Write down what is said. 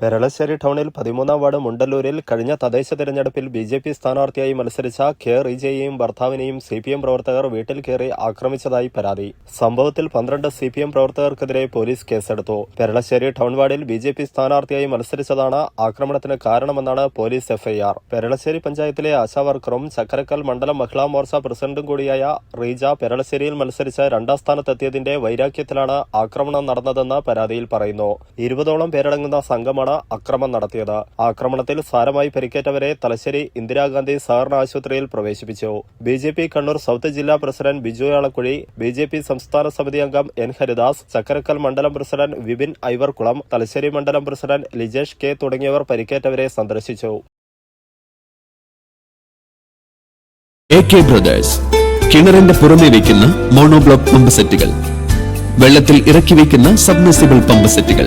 പെരളശ്ശേരി ടൗണിൽ പതിമൂന്നാം വാർഡ് മുണ്ടല്ലൂരിൽ കഴിഞ്ഞ തദ്ദേശ തെരഞ്ഞെടുപ്പിൽ ബി ജെ പി സ്ഥാനാർത്ഥിയായി മത്സരിച്ച കെ റിജയെയും ഭർത്താവിനെയും സി പി എം പ്രവർത്തകർ വീട്ടിൽ കയറി ആക്രമിച്ചതായി പരാതി. സംഭവത്തിൽ പന്ത്രണ്ട് സി പി എം പ്രവർത്തകർക്കെതിരെ പോലീസ് കേസെടുത്തു. പെരളശ്ശേരി ടൗൺ വാർഡിൽ ബി ജെ പി സ്ഥാനാർത്ഥിയായി മത്സരിച്ചതാണ് ആക്രമണത്തിന് കാരണമെന്നാണ് പോലീസ് എഫ്ഐആർ പെരളശ്ശേരി പഞ്ചായത്തിലെ ആശാവർക്കറും ചക്കരക്കൽ മണ്ഡലം മഹിളാ മോർച്ച പ്രസിഡന്റും കൂടിയായ റീജ പെരളശ്ശേരിയിൽ മത്സരിച്ച് രണ്ടാം സ്ഥാനത്തെത്തിയതിന്റെ വൈരാഗ്യത്തിലാണ് ആക്രമണം നടന്നതെന്ന് പരാതിയിൽ പറയുന്നു. ഇരുപതോളം പേരടങ്ങുന്ന സംഘമാണ് അക്രമം നടത്തിയത്. ആക്രമണത്തിൽ സാരമായി പരിക്കേറ്റവരെ തലശ്ശേരി ഇന്ദിരാഗാന്ധി സഹകരണ ആശുപത്രിയിൽ പ്രവേശിപ്പിച്ചു. B J P Kannur south ജില്ലാ president Biju Alakkuzhi B J P സംസ്ഥാന സമിതി അംഗം എൻ ഹരിദാസ് ചക്കരക്കൽ മണ്ഡലം പ്രസിഡന്റ് വിപിൻ ഐവർകുളം തലശ്ശേരി മണ്ഡലം പ്രസിഡന്റ് ലിജേഷ് കെ തുടങ്ങിയവർ പരിക്കേറ്റവരെ സന്ദർശിച്ചു. കിണറിന്റെ പുറമെ വയ്ക്കുന്ന മോണോബ്ലോക്ക് പമ്പ് സെറ്റുകൾ വെള്ളത്തിൽ ഇറക്കി വയ്ക്കുന്ന സബ്മിസിബിൾ പമ്പ് സെറ്റുകൾ.